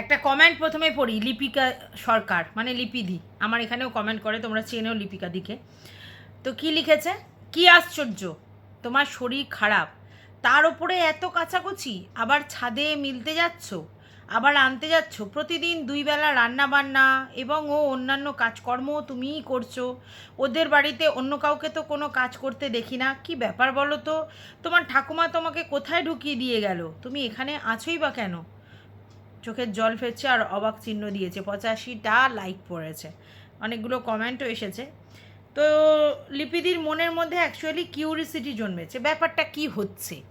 একটা কমেন্ট প্রথমে পড়ি, লিপিকা সরকার মানে লিপিদি আমার এখানেও কমেন্ট করে, তোমরা চেনেও লিপিকা দিকে। তো কি লিখেছে? কি আশ্চর্য, তোমার শরীর খারাপ। তার ওপরে এত কাচাকুচি, আবার ছাদে মিলতে যাচ্ছ, আবার আনতে যাচ্ছ, প্রতিদিন দুই বেলা রান্না বান্না এবং ও অন্যান্য কাজকর্ম তুমিই করছ। ওদের বাড়িতে অন্য কাউকে তো কোনো কাজ করতে দেখি না। কি ব্যাপার বলো তো? তোমার ঠাকুমা তোমাকে কোথায় ঢুকিয়ে দিয়ে গেল? তুমি এখানে আছোই বা কেন? চোখের জল ফেলছে আর অবাক চিহ্ন দিয়েছে। পঁচাশিটা লাইক পড়েছে। অনেকগুলো কমেন্টও এসেছে। তো লিপিদির মনের মধ্যে অ্যাকচুয়ালি কিউরিসিটি জন্মেছে। ব্যাপারটা কি হচ্ছে?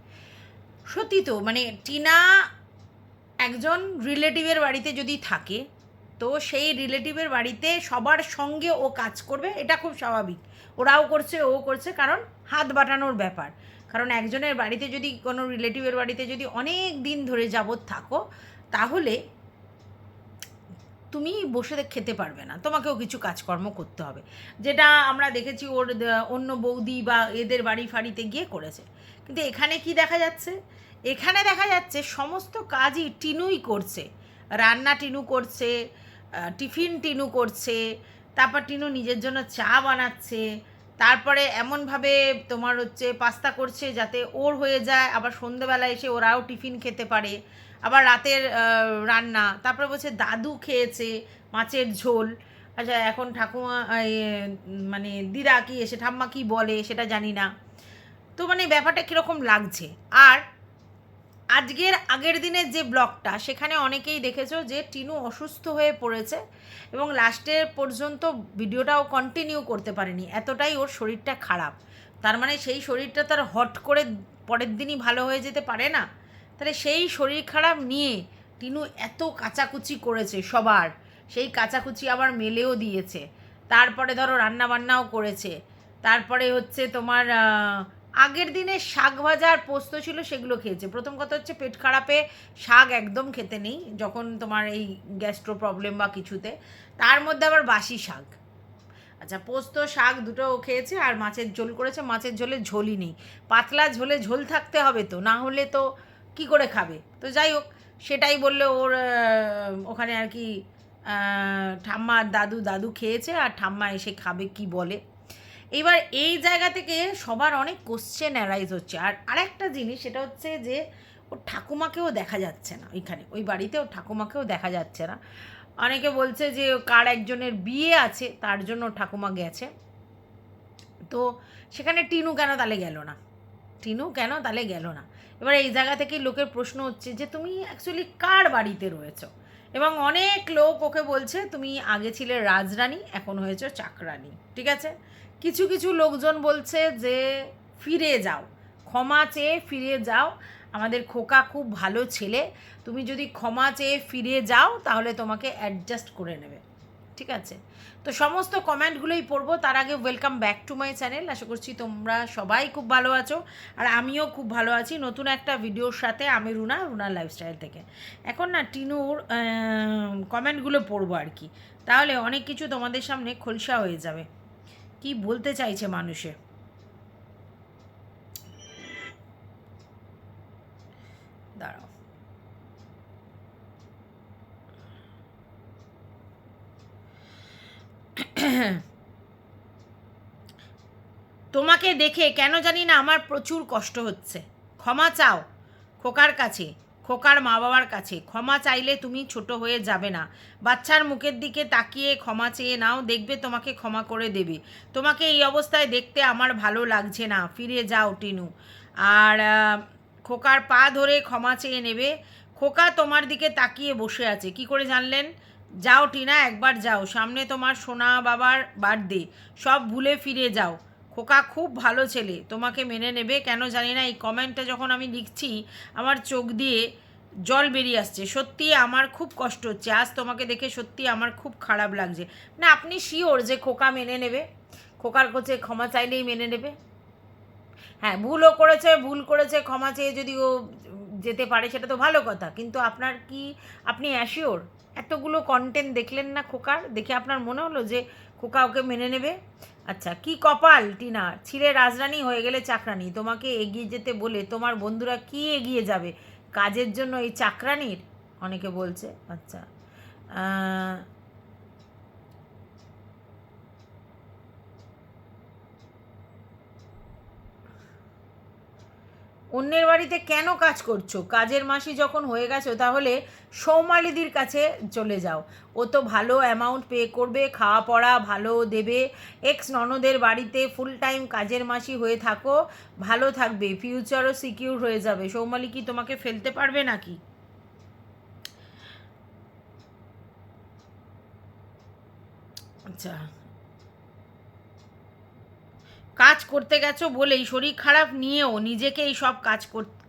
সত্যি তো মানে টিনা একজন রিলেটিভের বাড়িতে যদি থাকে, তো সেই রিলেটিভের বাড়িতে সবার সঙ্গে ও কাজ করবে, এটা খুব স্বাভাবিক। ওরাও করছে, ও করছে, কারণ হাত বাটানোর ব্যাপার। কারণ একজনের বাড়িতে যদি কোনো রিলেটিভের বাড়িতে যদি অনেক দিন ধরে যাবৎ থাকো তাহলে তুমি বসে খেতে পারবে না। তোমাকেও কিছু কাজকর্ম করতে হবে। যেটা আমরা দেখেছি ওর অন্য বৌদি বা এদের বাড়ি ফাড়িতে গিয়ে করেছে। কিন্তু এখানে কি দেখা যাচ্ছে? এখানে দেখা যাচ্ছে সমস্ত কাজই টিনুই করছে। রান্না টিনু করছে টিফিন টিনু করছে, তারপর টিনু নিজের জন্য চা বানাচ্ছে, তারপরে এমনভাবে তোমার হচ্ছে পাস্তা করছে যাতে ওর হয়ে যায়। আবার সন্ধেবেলা এসে ওরাও টিফিন খেতে পারে। আবার রাতের রান্না। তারপরে বলছে, দাদু খেয়েছে মাছের ঝোল। আচ্ছা এখন ঠাকুমা মানে দিদা কি এসে, ঠাম্মা কি বলে সেটা জানি না। তো মানে ব্যাপারটা কীরকম লাগছে? আর আজকের আগের দিনের যে ব্লগটা, সেখানে অনেকেই দেখেছ যে টিনু অসুস্থ হয়ে পড়েছে এবং লাস্টের পর্যন্ত ভিডিওটাও কন্টিনিউ করতে পারেনি। এতটাই ওর শরীরটা খারাপ। তার মানে সেই শরীরটা তার হট করে পরের দিনই ভালো হয়ে যেতে পারে না? তাহলে সেই শরীর খারাপ নিয়ে টিনু এত কাচাকুচি করেছে সবার। সেই কাচাকুচি আবার মেলেও দিয়েছে। তারপরে ধরো রান্না বান্নাও করেছে। তারপরে হচ্ছে তোমার আগের দিনে শাক ভাজা আর পোস্ত ছিল সেগুলো খেয়েছে। প্রথম কথা হচ্ছে পেট খারাপে শাক একদম খেতে নেই, যখন তোমার এই গ্যাস্ট্রো প্রবলেম বা কিছুতে। তার মধ্যে আবার বাসি শাক। আচ্ছা পোস্ত, শাক দুটো খেয়েছে আর মাছের ঝোল করেছে। মাছের ঝোলে ঝোলই নেই। পাতলা ঝোলে ঝোল থাকতে হবে তো, না হলে তো কি করে খাবে? তো যাই হোক, সেটাই বললে ওর ওখানে আর কি ঠাম্মা আর দাদু দাদু খেয়েছে আর ঠাম্মা এসে খাবে কি বলে। এবার এই জায়গা থেকে সবার অনেক কোশ্চেন অ্যারাইজ হচ্ছে। আর আরেকটা জিনিস, সেটা হচ্ছে যে, ওর ঠাকুমাকেও দেখা যাচ্ছে না ওইখানে ওই বাড়িতে ওর ঠাকুমাকেও দেখা যাচ্ছে না। অনেকে বলছে যে, কার একজনের বিয়ে আছে, তার জন্য ঠাকুমা গেছে। তো সেখানে টিনু কেন তাহলে গেল না? টিনু কেন তাহলে গেল না? এবার এই জায়গা থেকে লোকের প্রশ্ন হচ্ছে যে, তুমি অ্যাকচুয়ালি কার বাড়িতে রয়েছো? এবং অনেক লোক ওকে বলছে, তুমি আগে ছিলে রাজরানী, এখন হয়েছো চাকরানী। ঠিক আছে? কিছু কিছু লোকজন বলছে যে, ফিরে যাও, ক্ষমা চেয়ে ফিরে যাও। আমাদের খোকা খুব ভালো ছেলে। তুমি যদি ক্ষমা চেয়ে ফিরে যাও, তাহলে তোমাকে অ্যাডজাস্ট করে নেবে। ঠিক আছে? তো সমস্ত কমেন্টগুলোই পড়ব। তার আগে welcome back to my channel আশা করছি তোমরা সবাই খুব ভালো আছো। আর আমিও খুব ভালো আছি। নতুন একটা ভিডিওর সাথে আমি রুনা, রুনার লাইফস্টাইল থেকে। এখন না টিনুর কমেন্টগুলো পড়ব আর কি। তাহলে অনেক কিছু তোমাদের সামনে খোলসা হয়ে যাবে। কি বলতে চাইছে মানুষে? তোমাকে দেখে কেন জানি না আমার প্রচুর কষ্ট হচ্ছে। ক্ষমা চাও, খোকার কাছে, খোকার মা বাবার কাছে। ক্ষমা চাইলে তুমি ছোট হয়ে যাবে না। বাচ্চার মুখের দিকে তাকিয়ে ক্ষমা চেয়ে নাও, দেখবে তোমাকে ক্ষমা করে দেবে। তোমাকে এই অবস্থায় দেখতে আমার ভালো লাগছে না। ফিরে যাও, টিনু। আর খোকার পা ধরে ক্ষমা চেয়ে নেবে। খোকা তোমার দিকে তাকিয়ে বসে আছে। কি করে জানলেন? যাও টিনা, একবার যাও। সামনে তোমার সোনা বাবার বার্থডে সব ভুলে ফিরে যাও। খোকা খুব ভালো ছেলে, তোমাকে মেনে নেবে। কেন জানি না, এই কমেন্টটা যখন আমি লিখছি, আমার চোখ দিয়ে জল বেরিয়ে আসছে। সত্যি আমার খুব কষ্ট হচ্ছে। আজ তোমাকে দেখে সত্যি আমার খুব খারাপ লাগছে। না আপনি শিওর যে খোকা মেনে নেবে? খোকার কাছে ক্ষমা চাইলেই মেনে নেবে? হ্যাঁ ভুলও করেছে, ভুল করেছে, ক্ষমা চেয়ে যদি ও যেতে পারে, সেটা তো ভালো কথা। কিন্তু আপনার কি, আপনি অ্যাসিওর এতগুলো কন্টেন্ট দেখলেন না খোকার? দেখে আপনার মনে হলো যে খোকা ওকে মেনে নেবে? আচ্ছা কি কপাল, টিনা? ছিলে রাজরানি হয়ে গেলে চাকরানি। তোমাকে এগিয়ে যেতে বলে তোমার বন্ধুরা কি এগিয়ে যাবে? কাজের জন্য এই চাকরানির? অনেকে বলছে আচ্ছা অন্যের বাড়িতে কেন কাজ করছ? কাজের মাসি যখন হয়ে গেছো, তাহলে সৌমালিদির কাছে চলে যাও। ও তো ভালো অ্যামাউন্ট পে করবে, খাওয়া পড়া ভালো দেবে। এক্স ননদের বাড়িতে ফুল টাইম কাজের মাসি হয়ে থাকো, ভালো থাকবে ফিউচারও সিকিউর হয়ে যাবে। সৌমালি কি তোমাকে ফেলতে পারবে নাকি? আচ্ছা। কাজ করতে গেছো বলেই শরীর খারাপ নিয়েও নিজেকে এই সব কাজ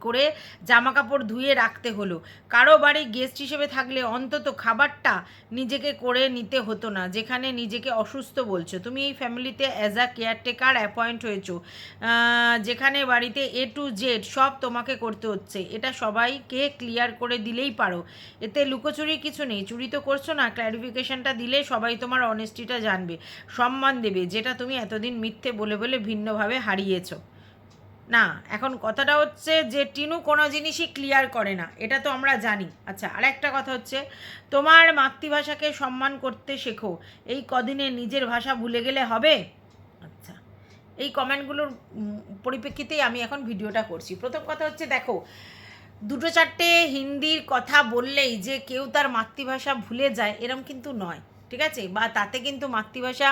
কর- জামা কাপড় ধুয়ে রাখতে হলো। কারও বাড়ি গেস্ট হিসেবে থাকলে অন্তত খাবারটা নিজেকে করে নিতে হতো না, যেখানে নিজেকে অসুস্থ বলছো। তুমি এই ফ্যামিলিতে অ্যাজ আ কেয়ারটেকার অ্যাপয়েন্ট হয়েছো। যেখানে বাড়িতে এ টু জেড সব তোমাকে করতে হচ্ছে। এটা সবাইকে ক্লিয়ার করে দিলেই পারো। এতে লুকোচুরির কিছু নেই। চুরি তো করছ না ক্ল্যারিফিকেশনটা দিলে সবাই তোমার অনেস্টিটা জানবে। সম্মান দেবে, যেটা তুমি এতদিন মিথ্যে বলে বলে ভিন্নভাবে হারিয়েছো। না, এখন কথাটা হচ্ছে যে টিনু কোনো জিনিসই ক্লিয়ার করে না, এটা তো আমরা জানি। আচ্ছা আরেকটা কথা হচ্ছে, তোমার মাতৃভাষাকে সম্মান করতে শেখো, এই কদিনে নিজের ভাষা ভুলে গেলে হবে? আচ্ছা এই কমেন্টগুলোর পরিপ্রেক্ষিতেই আমি এখন ভিডিওটা করছি। প্রথম কথা হচ্ছে, দেখো, দুটো চারটে হিন্দির কথা বললেই যে কেউ তার মাতৃভাষা ভুলে যায়, এরম কিন্তু নয়। ঠিক আছে? বা তাতে কিন্তু মাতৃভাষা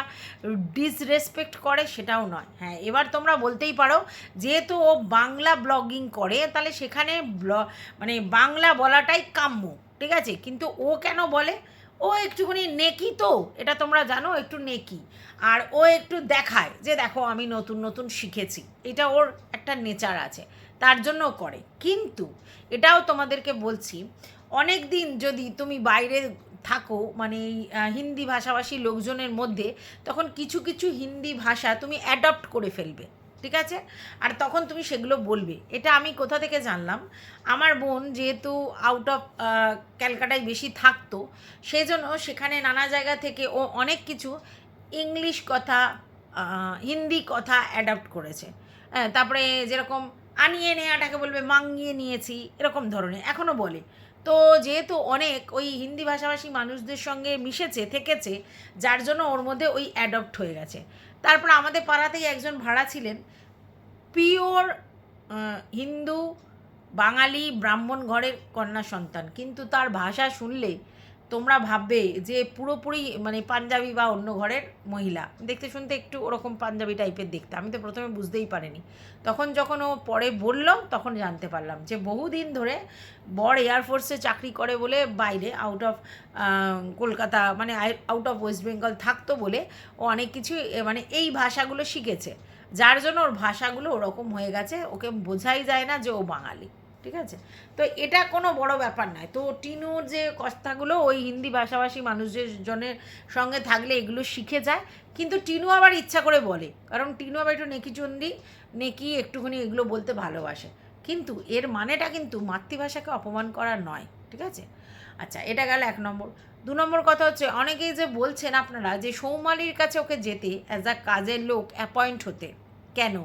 ডিসরেসপেক্ট করে সেটাও নয়। হ্যাঁ এবার তোমরা বলতেই পারো, যেহেতু ও বাংলা ব্লগিং করে, তাহলে সেখানে মানে বাংলা বলাটাই কাম্য, ঠিক আছে? কিন্তু ও কেন বলে? ও একটুখানি নেকি তো, এটা তোমরা জানো, একটু নেকি। আর ও একটু দেখায় যে দেখো, আমি নতুন নতুন শিখেছি। এটা ওর একটা নেচার আছে, তার জন্য করে। কিন্তু এটাও তোমাদেরকে বলছি অনেক দিন যদি তুমি বাইরে থাকো মানে হিন্দি ভাষাভাষী লোকজনের মধ্যে তখন কিছু কিছু হিন্দি ভাষা তুমি অ্যাডপ্ট করে ফেলবে, ঠিক আছে? আর তখন তুমি সেগুলো বলবে। এটা আমি কোথা থেকে জানলাম? আমার বোন যেহেতু আউট অফ ক্যালকাটায় বেশি থাকতো সেই জন্য সেখানে নানা জায়গা থেকে ও অনেক কিছু ইংলিশ কথা হিন্দি কথা অ্যাডাপ্ট করেছে। হ্যাঁ তারপরে যেরকম আনিয়ে নেওয়াটাকে বলবে মাঙ্গিয়ে নিয়েছি, এরকম ধরনের এখনও বলে। তো যেহেতু অনেক ওই হিন্দি ভাষাভাষী মানুষদের সঙ্গে মিশেছে, থেকেছে, যার জন্য ওর মধ্যে ওই অ্যাডপ্ট হয়ে গেছে। তারপর আমাদের পাড়াতেই একজন ভাড়া ছিলেন, পিওর হিন্দু, বাঙালি, ব্রাহ্মণ ঘরের কন্যা সন্তান। কিন্তু তার ভাষা শুনলে তোমরা ভাববে যে পুরোপুরি মানে পাঞ্জাবি বা অন্য ঘরের মহিলা। দেখতে শুনতে একটু ওরকম পাঞ্জাবি টাইপের দেখতে। আমি তো প্রথমে বুঝতেই পারিনি। তখন যখন ও পরে বলল, তখন জানতে পারলাম যে বহুদিন ধরে বর এয়ারফোর্সে চাকরি করে বলে বাইরে আউট অফ কলকাতা মানে আউট অফ ওয়েস্ট বেঙ্গল থাকতো বলে ও অনেক কিছু মানে এই ভাষাগুলো শিখেছে। যার জন্য ওর ভাষাগুলো ওরকম হয়ে গেছে, ওকে বোঝাই যায় না যে ও বাঙালি। ঠিক আছে? তো এটা কোনো বড় ব্যাপার নয়। তো টিনুর যে কথাগুলো, ওই হিন্দি ভাষাভাষী মানুষদের জনের সঙ্গে থাকলে এগুলো শিখে যায়। কিন্তু টিনু আবার ইচ্ছা করে বলে। কারণ টিনু আবার একটু নেকিচন্ডি নেকি একটুখানি এগুলো বলতে ভালোবাসে। কিন্তু এর মানেটা কিন্তু মাতৃভাষাকে অপমান করা নয়। ঠিক আছে? আচ্ছা এটা গেল এক নম্বর। দু নম্বর কথা হচ্ছে, অনেকেই যে বলছেন আপনারা যে সৌমালির কাছে ওকে যেতে অ্যাজ আ কাজের লোক অ্যাপয়েন্ট হতে। কেন?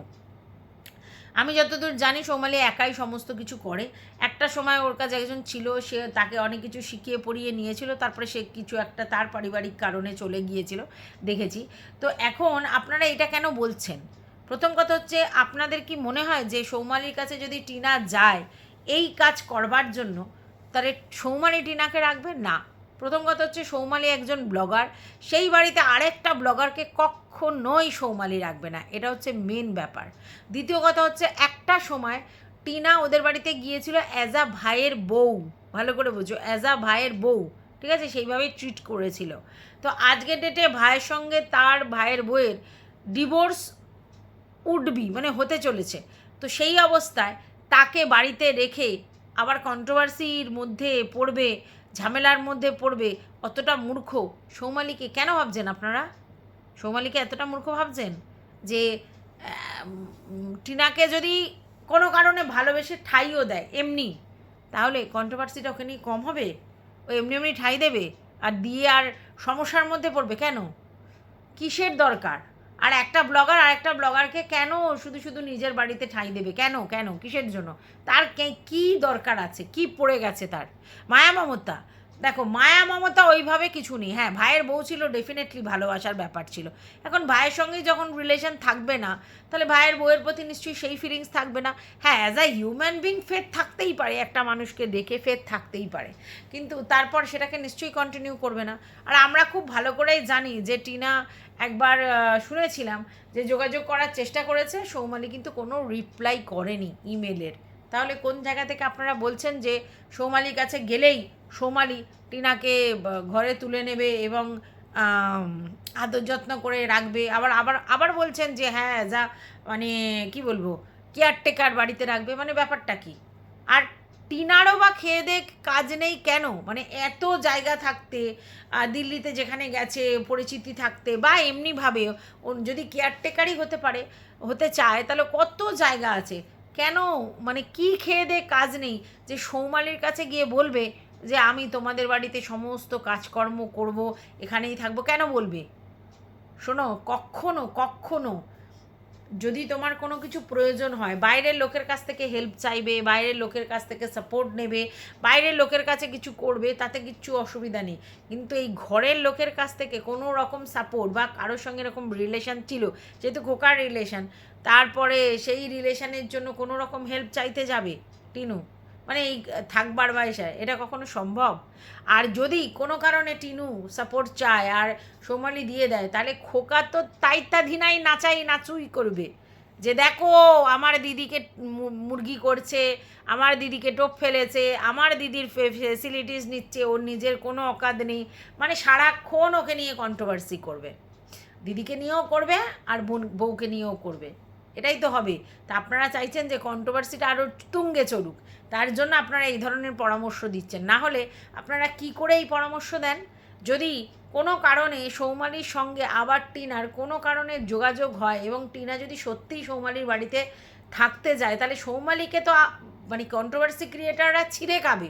আমি যতদূর জানি, সৌমালি একাই সমস্ত কিছু করে। একটা সময় ওর কাছে একজন ছিল, সে তাকে অনেক কিছু শিখিয়ে পড়িয়ে নিয়েছিল, তারপরে সে কিছু একটা তার পারিবারিক কারণে চলে গিয়েছিল, দেখেছি। তো এখন আপনারা এটা কেন বলছেন? প্রথম কথা হচ্ছে, আপনাদের কি মনে হয় যে সৌমালির কাছে যদি টিনা যায়, এই কাজ করবার জন্য, তাহলে সৌমালি টিনাকে রাখবে? না। প্রথম কথা হচ্ছে সৌমালি একজন ব্লগার। সেই বাড়িতে আরেকটা ব্লগারকে কখনোই সৌমালি রাখবে না। এটা হচ্ছে মেন ব্যাপার। দ্বিতীয় কথা হচ্ছে একটা সময় টিনা ওদের বাড়িতে গিয়েছিল অ্যাজ আ ভাইয়ের বউ। ভালো করে বুঝো অ্যাজ আ ভাইয়ের বউ। ঠিক আছে? সেইভাবেই ট্রিট করেছিল। তো আজকের ডেটে ভাইয়ের সঙ্গে তার ভাইয়ের বউয়ের ডিভোর্স উঠবি মানে হতে চলেছে। তো সেই অবস্থায় তাকে বাড়িতে রেখে আবার কন্ট্রোভার্সির মধ্যে পড়বে ঝামেলার মধ্যে পড়বে অতটা মূর্খ। সৌমালিকে কেন ভাবছেন আপনারা? সৌমালিকে এতটা মূর্খ ভাবছেন? যে টিনাকে যদি কোনো কারণে ভালোবেসে ঠাইও দেয়, এমনি, তাহলে কন্ট্রোভার্সিটা ওখানে কম হবে? ও এমনি এমনি ঠাই দেবে? আর দিয়ে আর সমস্যার মধ্যে পড়বে কেন? কিসের দরকার? আর একটা ব্লগার আর একটা ব্লগারকে কেন শুধু শুধু নিজের বাড়িতে ঠাঁই দেবে? কেন? কেন? কিসের জন্য? তার কে- দরকার আছে? কি পড়ে গেছে তার? মায়া মমতা দেখো, মায়া মমতা ওইভাবে কিছু নেই। হ্যাঁ ভাইয়ের বউ ছিল ডেফিনেটলি ভালোবাসার ব্যাপার ছিল। এখন ভাইয়ের সঙ্গে যখন রিলেশন থাকবে না, তাহলে ভাইয়ের বউয়ের প্রতি নিশ্চয়ই সেই ফিলিংস থাকবে না। হ্যাঁ as a human being faith থাকতেই পারে, একটা মানুষকে দেখে ফেথ থাকতেই পারে। কিন্তু তারপর সেটাকে নিশ্চয়ই কন্টিনিউ করবে না। আর আমরা খুব ভালো করেই জানি যে টিনা, একবার শুনেছিলাম যে যোগাযোগ করার চেষ্টা করেছে, সৌমালি কিন্তু কোনো রিপ্লাই করেনি ইমেলের তাহলে কোন জায়গা থেকে আপনারা বলছেন যে সৌমালির কাছে গেলেই সৌমালি, টিনাকে ঘরে তুলে নেবে এবং আদর যত্ন করে রাখবে। আবার আবার আবার বলছেন যে হ্যাঁ যা মানে কি বলব, কেয়ারটেকার বাড়িতে রাখবে মানে ব্যাপারটা কি? আর টিনারও বা খেয়ে দেখ কাজ নেই কেন? মানে এত জায়গা থাকতে দিল্লিতে যেখানে গেছে, পরিচিতি থাকতে, বা এমনিভাবে যদি কেয়ারটেকারই হতে পারে, হতে চায়, তাহলে কত জায়গা আছে? কেন? মানে কি খেয়ে দে কাজ নেই? যে সৌমালির কাছে গিয়ে বলবে যে আমি তোমাদের বাড়িতে সমস্ত কাজকর্ম করব, এখানেই থাকব, কেন বলবে? শোনো, কখনো কখনো যদি তোমার কোনো কিছু প্রয়োজন হয়, বাইরের লোকের কাছ থেকে হেল্প চাইবে, বাইরের লোকের কাছ থেকে সাপোর্ট নেবে, বাইরের লোকের কাছে কিছু করবে, তাতে কিচ্ছু অসুবিধা নেই। কিন্তু এই ঘরের লোকের কাছ থেকে কোনো রকম সাপোর্ট বা কারোর সঙ্গে এরকম রিলেশান ছিল, যেহেতু খোকার রিলেশন তারপরে সেই রিলেশানের জন্য কোনো রকম হেল্প চাইতে যাবে, টিনু? মানে এই থাকবার বয়সায় এটা কখনো সম্ভব? আর যদি কোনো কারণে টিনু সাপোর্ট চায় আর সোমালি দিয়ে দেয়, তাহলে খোকা তো তাইতা ধিনাই নাচাই, নাচুই করবে। যে দেখো, আমার দিদিকে মুরগি করছে, আমার দিদিকে টোপ ফেলেছে, আমার দিদির ফেসিলিটিস নিচ্ছে, ওর নিজের কোনো অকাদ নেই। মানে সারাক্ষণ ওকে নিয়ে কন্ট্রোভার্সি করবে। দিদিকে নিয়েও করবে আর বোন, বউকে নিয়েও করবে। এটাই তো হবে। তা আপনারা চাইছেন যে কন্ট্রোভার্সিটা আরও তুঙ্গে চলুক। তার জন্য আপনারা এই ধরনের পরামর্শ দিচ্ছেন। না হলে আপনারা কি করে এই পরামর্শ দেন? যদি কোনো কারণে সৌমালির সঙ্গে আবার টিনার কোনো কারণে যোগাযোগ হয় এবং টিনা যদি সত্যিই সৌমালির বাড়িতে থাকতে যায়, তাহলে সৌমালিকে তো মানে কন্ট্রোভার্সি ক্রিয়েটাররা ছিঁড়ে খাবে।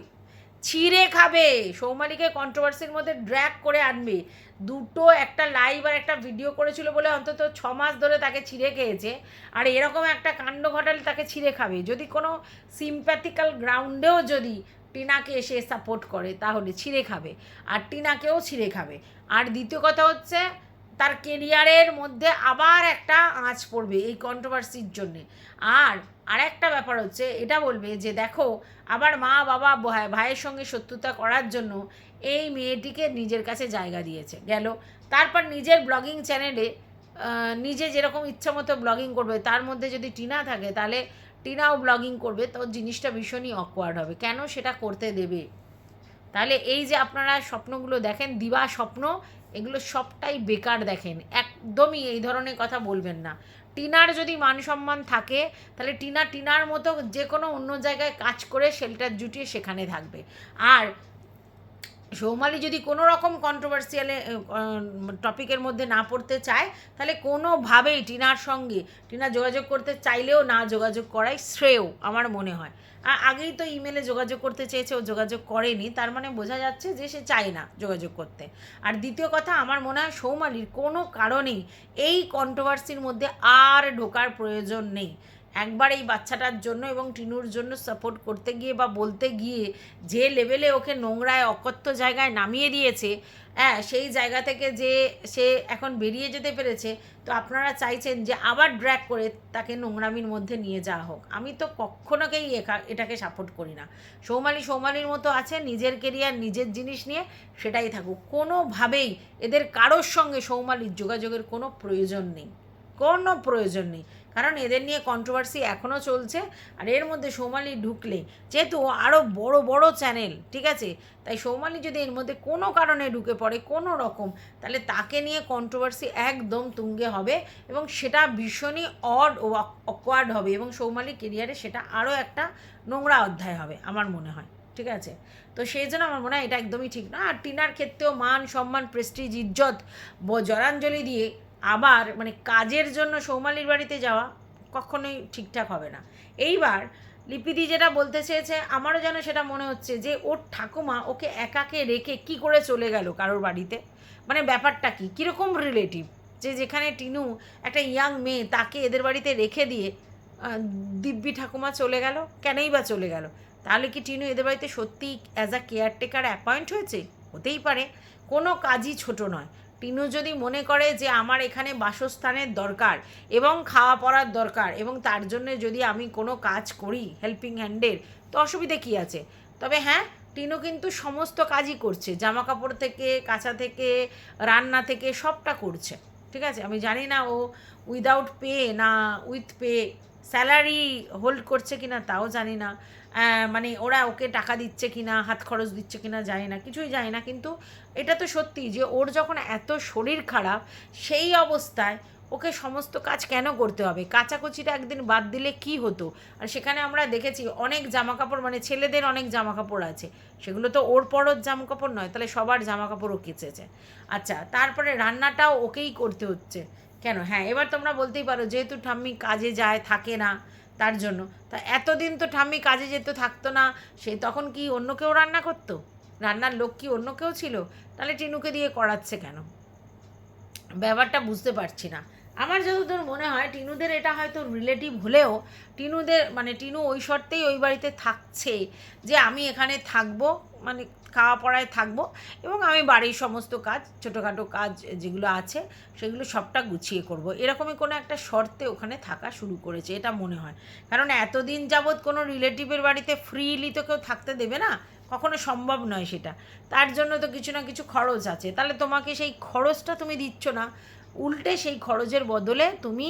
ছিঁড়ে খাবে। সৌমালিকে কন্ট্রোভার্সির মধ্যে ড্র্যাগ করে আনবে। দুটো, একটা লাইভ আর একটা ভিডিও করেছিল বলে অন্তত ছ মাস ধরে তাকে ছিঁড়ে খেয়েছে। আর এরকম একটা কাণ্ড ঘটালে তাকে ছিঁড়ে খাবে। যদি কোনো সিম্প্যাথিক্যাল গ্রাউন্ডেও যদি টিনাকে এসে সাপোর্ট করে, তাহলে ছিঁড়ে খাবে। আর টিনাকেও ছিঁড়ে খাবে। আর দ্বিতীয় কথা হচ্ছে, তার কেরিয়ারের মধ্যে আবার একটা আঁচ পড়বে এই কন্ট্রোভার্সির জন্যে। আর আরেকটা ব্যাপার হচ্ছে, এটা বলবে যে দেখো আবার মা বাবা ভাই- ভাইয়ের সঙ্গে শত্রুতা করার জন্য এই মেয়েটিকে নিজের কাছে জায়গা দিয়েছে, গেল। তারপর নিজের ব্লগিং চ্যানেলে নিজে যেরকম ইচ্ছা মতো ব্লগিং করবে, তার মধ্যে যদি টিনা থাকে, তাহলে টিনাও ব্লগিং করবে, তো জিনিসটা ভীষণই অকওয়ার্ড হবে। কেন সেটা করতে দেবে? তাহলে এই যে আপনারা স্বপ্নগুলো দেখেন, দিবা স্বপ্ন, এগুলো সবটাই বেকার দেখেন। একদমই এই ধরনের কথা বলবেন না। টিনার যদি মান সম্মান থাকে, তাহলে টিনা, টিনার মতো যে কোনো অন্য জায়গায় কাজ করে শেল্টার জুটিয়ে সেখানে থাকবে। আর সৌমালি যদি কোনো রকম কন্ট্রোভার্সিয়ালে টপিকের মধ্যে না পড়তে চায়, তাহলে কোনোভাবেই টিনার সঙ্গে, টিনা যোগাযোগ করতে চাইলেও না যোগাযোগ করাই শ্রেয়, আমার মনে হয়। আগেই তো ইমেলে যোগাযোগ করতে চেয়েছে, ও যোগাযোগ করেনি, তার মানে বোঝা যাচ্ছে যে সে চায় না যোগাযোগ করতে। আর দ্বিতীয় কথা, আমার মনে হয় সৌমালির কোনো কারণেই এই কন্ট্রোভার্সির মধ্যে আর ঢোকার প্রয়োজন নেই। একবার এই বাচ্চাটার জন্য এবং টিনুর জন্য সাপোর্ট করতে গিয়ে বা বলতে গিয়ে যে লেভেলে ওকে নোংরায়, অকথ্য জায়গায় নামিয়ে দিয়েছে হ্যাঁ সেই জায়গা থেকে যে সে এখন বেরিয়ে যেতে পেরেছে, তো আপনারা চাইছেন যে আবার ড্র্যাক করে তাকে নোংরামির মধ্যে নিয়ে যাওয়া হোক। আমি তো কখনোকেই এটাকে সাপোর্ট করি না। সৌমালি সৌমালির মতো আছে, নিজের কেরিয়ার নিজের জিনিস নিয়ে সেটাই থাকুক। কোনোভাবেই এদের কারোর সঙ্গে সৌমালির যোগাযোগের কোনো প্রয়োজন নেই। কোনো প্রয়োজন নেই। কারণ এদের নিয়ে কন্ট্রোভার্সি এখনও চলছে, আর এর মধ্যে সৌমালি ঢুকলে, যেহেতু আরও বড় বড় চ্যানেল ঠিক আছে? তাই সৌমালি যদি এর মধ্যে কোনো কারণে ঢুকে পড়ে, কোনো রকম, তাহলে তাকে নিয়ে কন্ট্রোভার্সি একদম তুঙ্গে হবে এবং সেটা ভীষণই অড অকওয়ার্ড হবে এবং সৌমালি কেরিয়ারে সেটা আরও একটা নোংরা অধ্যায় হবে, আমার মনে হয়, ঠিক আছে? তো সেই জন্য আমার মনে হয় এটা একদমই ঠিক না। আর টিনার ক্ষেত্রেও মান, সম্মান প্রেস্টিজ ইজ্জত জলাঞ্জলি দিয়ে আবার মানে কাজের জন্য সৌমালির বাড়িতে যাওয়া কখনোই ঠিকঠাক হবে না। এইবার লিপিদি যেটা বলতে চেয়েছে, আমারও যেন সেটা মনে হচ্ছে যে, ওর ঠাকুমা ওকে একাকে রেখে কি করে চলে গেল কারোর বাড়িতে? মানে ব্যাপারটা কি? কীরকম রিলেটিভ যে যেখানে টিনু একটা ইয়াং মেয়ে, তাকে এদের বাড়িতে রেখে দিয়ে দিব্যি ঠাকুমা চলে গেল? কেনই বা চলে গেল? তাহলে কি টিনু এদের বাড়িতে সত্যিই অ্যাজ আ কেয়ারটেকার অ্যাপয়েন্ট হয়েছে? হতেই পারে। কোনো কাজই ছোট নয়। টিনু যদি মনে করে যে আমার এখানে বাসস্থানের দরকার এবং খাওয়া পড়ার দরকার এবং তার জন্য যদি আমি কোনো কাজ করি হেল্পিং হ্যান্ডের তো অসুবিধে কী আছে? তবে হ্যাঁ টিনু কিন্তু সমস্ত কাজই করছে। জামা কাপড় থেকে, কাঁচা থেকে, রান্না থেকে সবটা করছে। ঠিক আছে? আমি জানি না ও উইদাউট পে না উইথ পে স্যালারি হোল্ড করছে কি না তাও জানি না। মানে ওরা ওকে টাকা দিচ্ছে কি না হাত খরচ দিচ্ছে কি না জানি না, কিছুই জানি না। কিন্তু এটা তো সত্যি যে ওর যখন এত শরীর খারাপ, সেই অবস্থায় ওকে সমস্ত কাজ কেন করতে হবে? কাচাকুচিটা একদিন বাদ দিলে কি হতো? আর সেখানে আমরা দেখেছি অনেক জামা কাপড় মানে ছেলেদের অনেক জামা কাপড় আছে। সেগুলো তো ওর পরর জামা কাপড় নয়, তাহলে সবার জামা কাপড়ও কেচেছে। আচ্ছা তারপরে রান্নাটাও ওকেই করতে হচ্ছে। কেন? হ্যাঁ এবার তোমরা বলতেই পারো, যেহেতু ঠাম্মি কাজে যায়, থাকে না তার জন্য। তা এতদিন তো ঠাম্মি কাজে যেত, থাকতো না, সে তখন কি অন্য কেউ রান্না করতো? রান্নার লোক কি অন্য কেউ ছিল? তাহলে টিনুকে দিয়ে করাচ্ছে কেন? ব্যাপারটা বুঝতে পারছি না। আমার যতদূর মনে হয়, টিনুদের এটা হয়তো রিলেটিভ হলেও, টিনুদের মানে টিনু ওই শর্তেই ওই বাড়িতে থাকছে যে আমি এখানে থাকব মানে খাওয়া পড়ায় থাকব এবং আমি বাড়ির সমস্ত কাজ, ছোটোখাটো কাজ যেগুলো আছে, সেগুলো সবটা গুছিয়ে করব। এরকমই কোনো একটা শর্তে ওখানে থাকা শুরু করেছে, এটা মনে হয়। কারণ এতদিন যাবৎ কোনো রিলেটিভের বাড়িতে ফ্রিলি তো কেউ থাকতে দেবে না, কখনো সম্ভব নয় সেটা। তার জন্য তো কিছু না কিছু খরচ আছে। তাহলে তোমাকে সেই খরচটা তুমি দিচ্ছ না, উল্টে সেই খরচের বদলে তুমি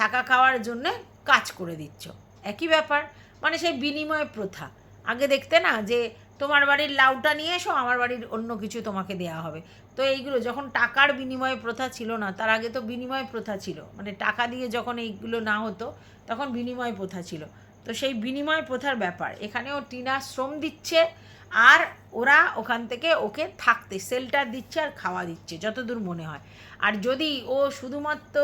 থাকা খাওয়ার জন্য কাজ করে দিচ্ছ। একই ব্যাপার মানে সেই বিনিময় প্রথা। আগে দেখতে না যে তোমার বাড়ির লাউটা নিয়ে এসো, আমার বাড়ির অন্য কিছু তোমাকে দেওয়া হবে। তো এইগুলো যখন টাকার বিনিময় প্রথা ছিল না, তার আগে তো বিনিময় প্রথা ছিল। মানে টাকা দিয়ে যখন এইগুলো না হতো, তখন বিনিময় প্রথা ছিল। তো সেই বিনিময় প্রথার ব্যাপার, এখানেও টিনা শ্রম দিচ্ছে আর ওরা ওখান থেকে ওকে থাকতে সেল্টার দিচ্ছে আর খাওয়া দিচ্ছে, যতদূর মনে হয়। আর যদি ও শুধুমাত্র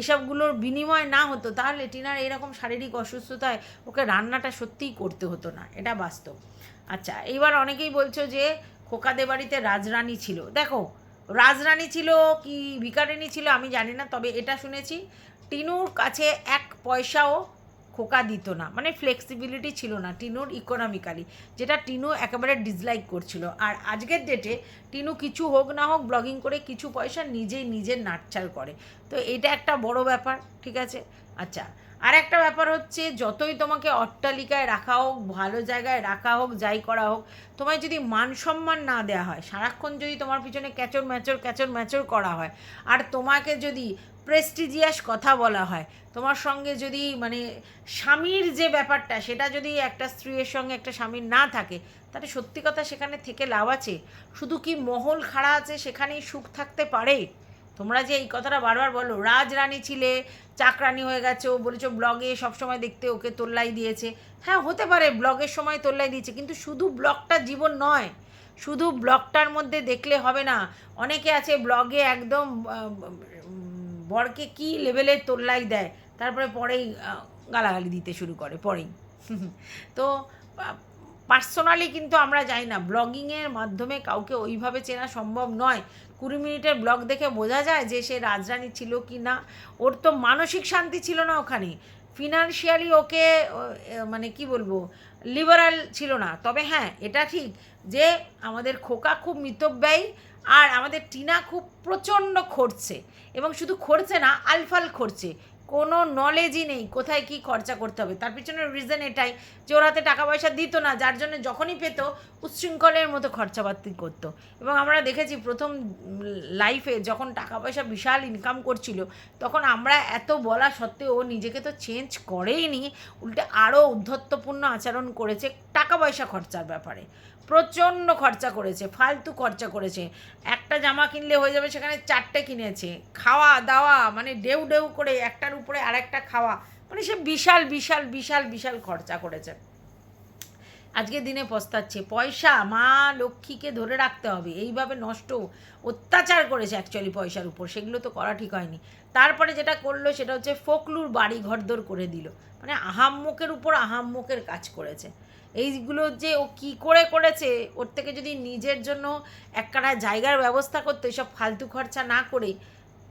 এসবগুলোর বিনিময় না হতো, তাহলে টিনার এরকম শারীরিক অসুস্থতায় ওকে রান্নাটা সত্যিই করতে হতো না, এটা বাস্তব। আচ্ছা এইবার অনেকেই বলছো যে খোকাদের বাড়িতে রাজরানী ছিল। দেখো, রাজরানী ছিল কি ভিকারিনী ছিল আমি জানি না, তবে এটা শুনেছি, টিনুর কাছে এক পয়সাও খোকা দিত না। মানে ফ্লেক্সিবিলিটি ছিল না টিনুর ইকোনমিক্যালি যেটা টিনু একেবারে ডিসলাইক করছিল। আর আজকের ডেটে টিনু কিছু হোক না হোক ব্লগিং করে কিছু পয়সা নিজেই নিজের নাটচার করে। তো এটা একটা বড় ব্যাপার, ঠিক আছে? আচ্ছা আর একটা ব্যাপার হচ্ছে, যতই তোমাকে অট্টালিকায় রাখা হোক, ভালো জায়গায় রাখা হোক, যাই করা হোক, তোমায় যদি মান সম্মান না দেওয়া হয়, সারাক্ষণ যদি তোমার পিছনে ক্যাচর ম্যাচর ক্যাচর ম্যাচর করা হয়, আর তোমাকে যদি প্রেস্টিজিয়াস কথা বলা হয়, তোমার সঙ্গে যদি মানে স্বামীর যে ব্যাপারটা, সেটা যদি একটা স্ত্রীর সঙ্গে একটা স্বামীর না থাকে, তাহলে সত্যি কথা সেখানে থেকে লাভ আছে। শুধু কি মহল খাড়া আছে, সেখানেই সুখ থাকতে পারে? তোমরা যে এই কথাটা বারবার বলো, রাজরানী ছিলে, চাকরানি হয়ে গেছো বলেছ ব্লগে সবসময় দেখতে ওকে তোল্লাই দিয়েছে। হ্যাঁ হতে পারে, ব্লগের সময় তোল্লাই দিয়েছে, কিন্তু শুধু ব্লগটা জীবন নয়, শুধু ব্লগটার মধ্যে দেখলে হবে না। অনেকে আছে ব্লগে একদম বরকে কি লেভেলের তোল্লাই দেয়, তারপরে পরেই গালাগালি দিতে শুরু করে, পরেই। তো পার্সোনালি কিন্তু আমরা যাই না, ব্লগিংয়ের মাধ্যমে কাউকে ওইভাবে চেনা সম্ভব নয়। কুড়ি মিনিটের ব্লগ দেখে বোঝা যায় যে সে রাজরানী ছিল কি না। ওর তো মানসিক শান্তি ছিল না ওখানে। ফিনান্সিয়ালি ওকে মানে কি বলব লিবারাল ছিল না। তবে হ্যাঁ এটা ঠিক যে আমাদের খোকা খুব মিতব্যয়ী আর আমাদের টিনা খুব প্রচণ্ড খরচে। এবং শুধু খরচে না, আলফাল খরচে। কোনো নলেজই নেই কোথায় কি খরচা করতে হবে। তার পিছনে রিজন এটাই যে ওর হাতে টাকা পয়সা দিত না, যার জন্য যখনই পেত উচ্ছৃঙ্খলের মতো খরচাপাতি করতো। এবং আমরা দেখেছি প্রথম লাইফে যখন টাকা পয়সা বিশাল ইনকাম করছিল, তখন আমরা এত বলা সত্ত্বেও ও নিজেকে তো চেঞ্জ করেইনি, উল্টে আরও উদ্ধত্তপূর্ণ আচরণ করেছে টাকা পয়সা খরচার ব্যাপারে। প্রচণ্ড খরচা করেছে, ফালতু খরচা করেছে। একটা জামা কিনলে হয়ে যাবে সেখানে চারটে কিনেছে। খাওয়া, দাওয়া মানে ডেউ ডেউ করে একটার উপরে আরেকটা খাওয়া মানে সে বিশাল বিশাল বিশাল বিশাল খরচা করেছে। আজকের দিনে পস্তাচ্ছে, পয়সা মা লক্ষ্মীকে ধরে রাখতে হবে, এইভাবে নষ্ট, অত্যাচার করেছে অ্যাকচুয়ালি পয়সার উপর, সেগুলো তো করা ঠিক হয়নি। তারপরে যেটা করল সেটা হচ্ছে ফোকলুর বাড়ি ঘরদোর করে দিল মানে আহাম্মকের উপর আহাম্মকের কাজ করেছে। এইগুলো যে ও কি করে করেছে, ওর থেকে যদি নিজের জন্য একখানা জায়গার ব্যবস্থা করতো, এসব ফালতু খরচা না করে,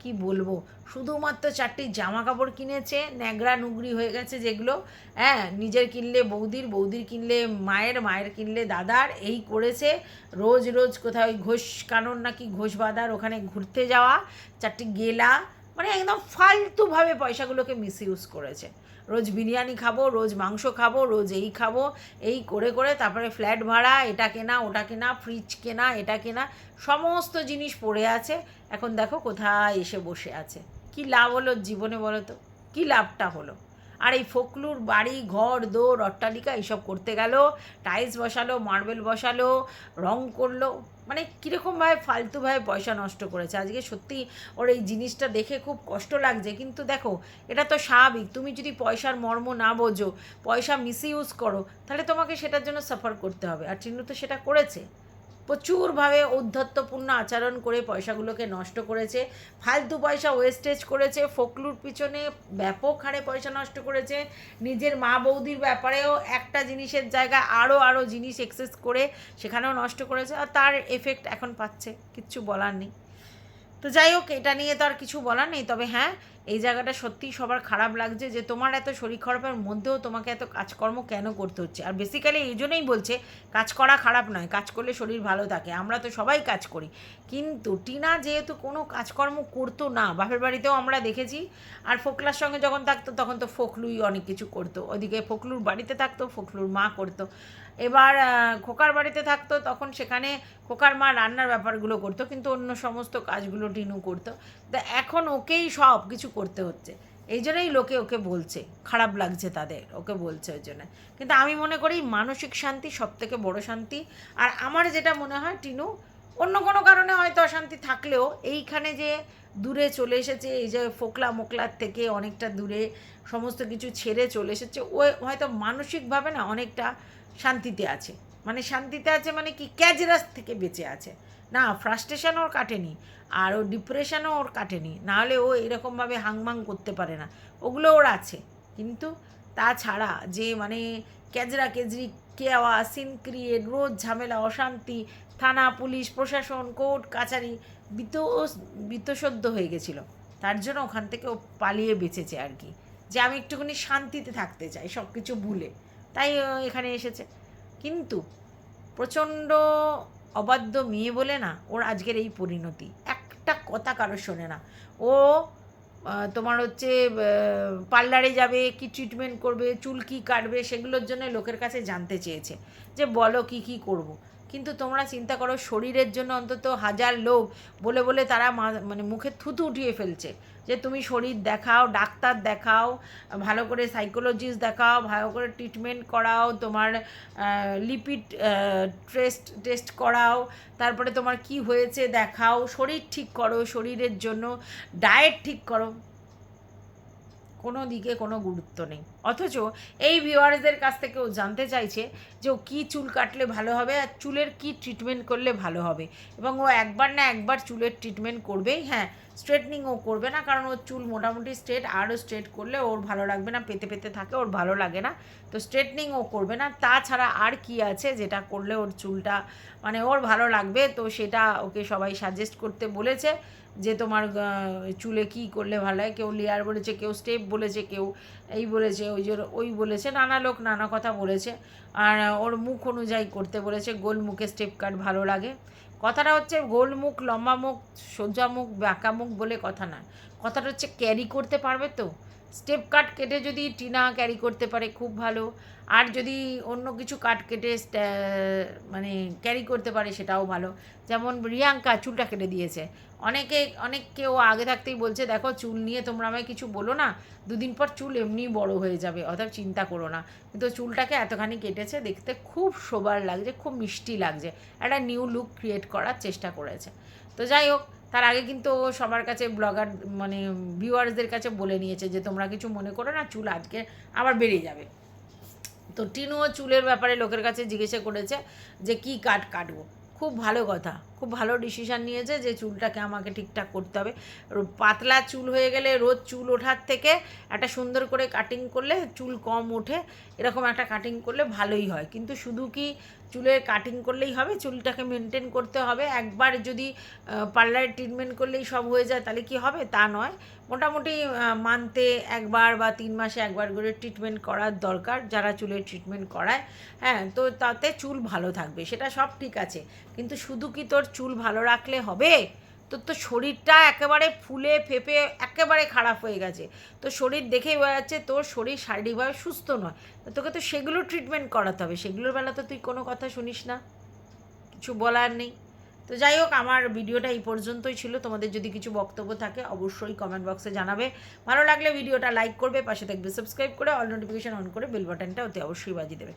কি বলব? শুধুমাত্র চারটি জামা কাপড় কিনেছে ন্যাংরা নুগরি হয়ে গেছে যেগুলো হ্যাঁ নিজের কিনলে বৌদির বৌদির কিনলে মায়ের মায়ের কিনলে দাদার, এই করেছে। রোজ রোজ কোথাও ঘোষ কানন নাকি ঘোষ বাদার ওখানে ঘুরতে যাওয়া, চারটি গেলা মানে একদম ফালতুভাবে পয়সাগুলোকে মিস ইউজ করেছে। রোজ বিরিয়ানি খাব, রোজ মাংস খাব, রোজ এই খাব, এই করে করে তারপরে ফ্ল্যাট ভাড়া, এটা কেনা, ওটা কেনা ফ্রিজ কেনা, এটা কেনা, সমস্ত জিনিস পড়ে আছে। এখন দেখো কোথায় এসে বসে আছে। কি লাভ হলো জীবনে বলো তো? কী লাভটা হলো? আর এই ফকলুর বাড়ি, ঘর দৌড় অট্টালিকা এইসব করতে গেল। টাইলস বসালো, মার্বেল বসালো, রং করল। মানে কীরকমভাবে ফালতুভাবে পয়সা নষ্ট করেছে। আজকে সত্যি ওর এই জিনিসটা দেখে খুব কষ্ট লাগছে। কিন্তু দেখো, এটা তো স্বাভাবিক। তুমি যদি পয়সার মর্ম না বোঝো, পয়সা মিস ইউজ করো, তাহলে তোমাকে সেটার জন্য সাফার করতে হবে। আর চিন্নু তো সেটা করেছে। প্রচুরভাবে ঔদ্ধত্যপূর্ণ আচরণ করে পয়সাগুলোকে নষ্ট করেছে, ফালতু পয়সা ওয়েস্টেজ করেছে, ফোকলুর পিছনে ব্যাপক হারে পয়সা নষ্ট করেছে, নিজের মা বৌদির ব্যাপারেও একটা জিনিসের জায়গায় আরও আরও জিনিস এক্সেস করে সেখানেও নষ্ট করেছে, আর তার এফেক্ট এখন পাচ্ছে, কিচ্ছু বলার নেই। তো যাই হোক, এটা নিয়ে তো আর কিছু বলার নেই। তবে হ্যাঁ এই জায়গাটা সত্যিই সবার খারাপ লাগছে যে তোমার এত শরীর খারাপের মধ্যেও তোমাকে এত কাজকর্ম কেন করতে হচ্ছে? আর বেসিক্যালি এই জন্যই বলছে, কাজ করা খারাপ নয়, কাজ করলে শরীর ভালো থাকে। আমরা তো সবাই কাজ করি। কিন্তু টিনা যেহেতু কোনো কাজকর্ম করতো না, বাপের বাড়িতেও আমরা দেখেছি। আর ফোকলার সঙ্গে যখন থাকতো, তখন তো ফোকলুই অনেক কিছু করতো। ওদিকে ফোকলুর বাড়িতে থাকতো, ফোকলুর মা করতো। এবার খোকার বাড়িতে থাকতো, তখন সেখানে খোকার মা রান্নার ব্যাপারগুলো করতো, কিন্তু অন্য সমস্ত কাজগুলো টিনু করতো। তা এখন ওকেই সব কিছু করতে হচ্ছে। এই জন্যই লোকে ওকে বলছে, খারাপ লাগছে তাদের, ওকে বলছে ওই জন্য। কিন্তু আমি মনে করি মানসিক শান্তি সব থেকে বড় শান্তি। আর আমার যেটা মনে হয় টিনু, অন্য কোনো কারণে হয়তো অশান্তি থাকলেও এইখানে যে দূরে চলে এসেছে, এই যে ফোকলা মোকলার থেকে অনেকটা দূরে সমস্ত কিছু ছেড়ে চলে এসেছে, ও হয়তো মানসিকভাবে না অনেকটা শান্তিতে আছে। মানে শান্তিতে আছে মানে কি? ক্যাজরাস থেকে বেঁচে আছে। না ফ্রাস্ট্রেশন ওর কাটেনি আর ও ডিপ্রেশনও ওর কাটেনি। নাহলে ও এরকমভাবে হাংমাং করতে পারে না। ওগুলো ওর আছে। কিন্তু তাছাড়া যে মানে ক্যাজরা কেজরি কেওয়া সিন ক্রিয়েট রোজ ঝামেলা, অশান্তি, থানা, পুলিশ, প্রশাসন, কোর্ট, কাছারি বিত বিতসদ্য হয়ে গেছিল। তার জন্য ওখান থেকে ও পালিয়ে বেঁচেছে আর কি। যে আমি একটুখানি শান্তিতে থাকতে চাই সব কিছু ভুলে। তাই এখানে এসেছে। কিন্তু প্রচণ্ড অবাধ্য মেয়ে বলে না, ওর আজকের এই পরিণতি। একটা কথা কারও শোনে না। ও তোমার হচ্ছে পার্লারে যাবে, কি ট্রিটমেন্ট করবে, চুল কী কাটবে, সেগুলোর জন্য লোকের কাছে জানতে চেয়েছে যে, বলো কি কি করব। কিন্তু তোমরা চিন্তা করো, শরীরের জন্য অন্তত হাজার লোক বলে বলে তারা মানে মুখে থুতু উঠিয়ে ফেলছে। যে তুমি শরীর দেখাও, ডাক্তার দেখাও, ভালো করে সাইকোলজিস্ট দেখাও, ভালো করে ট্রিটমেন্ট করাও, তোমার লিপিড টেস্ট টেস্ট করাও, তারপরে তোমার কি হয়েছে দেখাও, শরীর ঠিক করো, শরীরের জন্য ডায়েট ঠিক করো। কোনো দিকে কোনো গুরুত্ব নেই। অথচ এই ভিউয়ার্সদের কাছ থেকে ও জানতে চাইছে যে ও কী চুল কাটলে ভালো হবে আর চুলের কী ট্রিটমেন্ট করলে ভালো হবে। এবং ও একবার না একবার চুলের ট্রিটমেন্ট করবেই হ্যাঁ স্ট্রেটনিং ও করবে না, কারণ ওর চুল মোটামুটি স্ট্রেট আরও স্ট্রেট করলে ওর ভালো লাগবে না, পেতে পেতে থাকে, ওর ভালো লাগে না। তো স্ট্রেটনিং ও করবে না, তাছাড়া আর কি আছে যেটা করলে ওর চুলটা মানে ওর ভালো লাগবে, তো সেটা ওকে সবাই সাজেস্ট করতে বলেছে। যে তোমার চুলে কি করলে ভালো হয়, কেউ লেয়ার বলেছে, কেউ স্টেপ বলেছে, কেউ এই বলেছে, ওই যে ওই বলেছে, নানা লোক নানা কথা বলেছে। আর ওর মুখ অনুযায়ী করতে বলেছে গোল মুখে স্টেপ কাট ভালো লাগে। কথাটা হচ্ছে গোল মুখ, লম্বা মুখ, সোজা মুখ, বাঁকা মুখ বলে কথা না কথাটা হচ্ছে ক্যারি করতে পারবে তো? স্টেপ কাট কেটে যদি টিনা ক্যারি করতে পারে, খুব ভালো। আর যদি অন্য কিছু কাট কেটে মানে ক্যারি করতে পারে, সেটাও ভালো। যেমন রিয়াঙ্কা চুলটা কেটে দিয়েছে। অনেকে, অনেক কেউ আগে থাকতেই বলছে, দেখো, চুল নিয়ে তোমরা আমায় কিছু বলো না। দুদিন পর চুল এমনিই বড় হয়ে যাবে অর্থাৎ চিন্তা করো না। কিন্তু চুলটাকে এতখানি কেটেছে, দেখতে খুব সোবার লাগছে, খুব মিষ্টি লাগছে। একটা নিউ লুক ক্রিয়েট করার চেষ্টা করেছে। তো যাই হোক তার আগে কিন্তু সবার কাছে ব্লগার মানে ভিউয়ার্সদের কাছে বলে নিয়েছে যে, তোমরা কিছু মনে করো না, চুল আজকে আবার বেড়ে যাবে। তো টিনুও চুলের ব্যাপারে লোকের কাছে জিজ্ঞাসা করেছে যে, কি কাট কাটবো? খুব ভালো কথা। খুব ভালো ডিসিশান নিয়েছে যে চুলটাকে আমাকে ঠিকঠাক করতে হবে। পাতলা চুল হয়ে গেলে রোজ চুল ওঠার থেকে একটা সুন্দর করে কাটিং করলে চুল কম ওঠে, এরকম একটা কাটিং করলে ভালোই হয়। কিন্তু শুধু কি চুলের কাটিং করলেই হবে? চুলটাকে মেনটেন করতে হবে। একবার যদি পার্লারে ট্রিটমেন্ট করলেই সব হয়ে যায়, তাহলে কি হবে? তা নয়। মোটামুটি মান্থে একবার বা তিন মাসে একবার করে ট্রিটমেন্ট করার দরকার, যারা চুলের ট্রিটমেন্ট করায়। হ্যাঁ তো তাতে চুল ভালো থাকবে, সেটা সব ঠিক আছে। কিন্তু শুধু কি তোর চুল ভালো রাখলে হবে? তোর তো শরীরটা একেবারে ফুলে ফেপে একেবারে খারাপ হয়ে গেছে। তো শরীর দেখেই বোঝা যাচ্ছে তোর শরীর শারীরিকভাবে সুস্থ নয়। তোকে তো সেগুলো ট্রিটমেন্ট করাতে হবে। সেগুলোর বেলা তো তুই কোনো কথা শুনিস না। কিছু বলার নেই। তো যাই হোক, আমার ভিডিওটা এই পর্যন্তই ছিল। তোমাদের যদি কিছু বক্তব্য থাকে, অবশ্যই কমেন্ট বক্সে জানাবে। ভালো লাগলে ভিডিওটা লাইক করবে, পাশে থাকবে সাবস্ক্রাইব করে অল নোটিফিকেশন অন করে বেল বাটনটা অতি অবশ্যই বাজিয়ে দেবে।